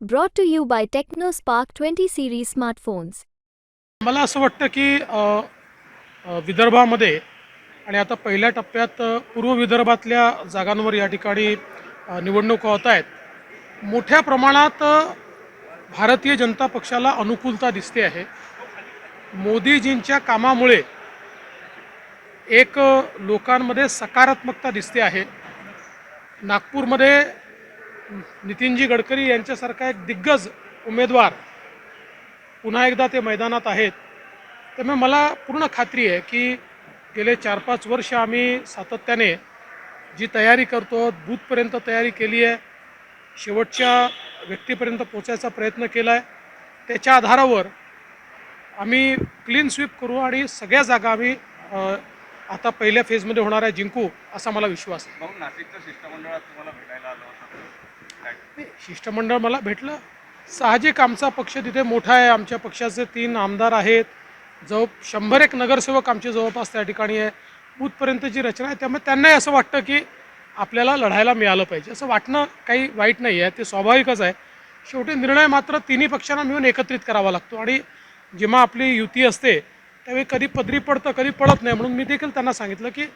Brought to you by Tecno Spark twenty series smartphones मला असं वाटतं की विदर्भामध्ये आणि आता पहिल्या टप्प्यात पूर्व विदर्भातल्या जागांवर या ठिकाणी निवडणुका होत आहेत. मोठ्या प्रमाणात भारतीय जनता पक्षाला अनुकूलता दिसते आहे. मोदीजींच्या कामामुळे एक लोकांमध्ये सकारात्मकता दिसते आहे. नागपूरमध्ये नितीनजी गडकरी यांच्यासारखा एक दिग्गज उमेदवार पुन्हा एकदा ते मैदानात आहेत. त्यामुळे मला पूर्ण खात्री आहे की गेले चार पाच वर्ष आम्ही सातत्याने जी तयारी करतो बूथपर्यंत तयारी केली आहे शेवटच्या व्यक्तीपर्यंत पोचायचा प्रयत्न केला आहे त्याच्या आधारावर आम्ही क्लीन स्वीप करू आणि सगळ्या जागा आम्ही आता पहिल्या फेजमध्ये होणार आहे जिंकू असा मला विश्वास आहे. नाशिकच्या शिष्टमंडळात तुम्हाला भेटायला आलो नाही, शिष्टमंडळ मला भेटलं. साहजिक आमचा पक्ष तिथे मोठा आहे. आमच्या पक्षाचे तीन आमदार आहेत. जवळ शंभर एक नगरसेवक आमचे जवळपास त्या ठिकाणी आहे. बूथपर्यंतची रचना आहे त्यामुळे त्यांनाही असं वाटतं की आपल्याला लढायला मिळालं पाहिजे. असं वाटणं काही वाईट नाही आहे. ते स्वाभाविकच आहे. शेवटी निर्णय मात्र तिन्ही पक्षांना मिळून एकत्रित करावा लागतो. आणि जेव्हा आपली युती असते त्यावेळी कधी पदरी पडतं कधी पडत नाही. म्हणून मी देखील त्यांना सांगितलं की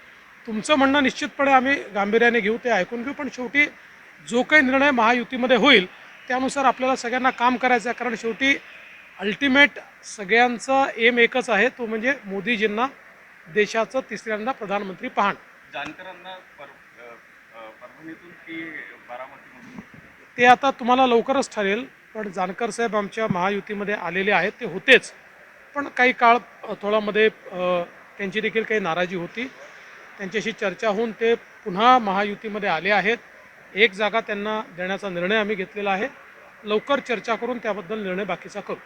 तुमचं म्हणणं निश्चितपणे आम्ही गांभीर्याने घेऊ ते ऐकून घेऊ. पण शेवटी जो काही निर्णय महायुतीमध्ये होईल त्यानुसार आपल्याला सगळ्यांना काम करायचं आहे. कारण शेवटी अल्टिमेट सगळ्यांचा एम एकच आहे तो म्हणजे मोदीजींना देशाचं तिसऱ्यांदा प्रधानमंत्री पाहणं. जानकरांना पर अ, अ, परभणीतून की बारामतीमधून ते आता तुम्हाला लवकरच ठरेल पण जानकर साहेब आमच्या महायुतीमध्ये आलेले आहेत ते होतेच. पण काही काळ थोडामध्ये त्यांची देखील काही नाराजी होती. त्यांच्याशी चर्चा होऊन ते पुन्हा महायुतीमध्ये आले आहेत. एक जागा त्यांना देण्याचा निर्णय आम्ही घेतलेला आहे. लवकर चर्चा करून त्याबद्दल निर्णय बाकीचा करू.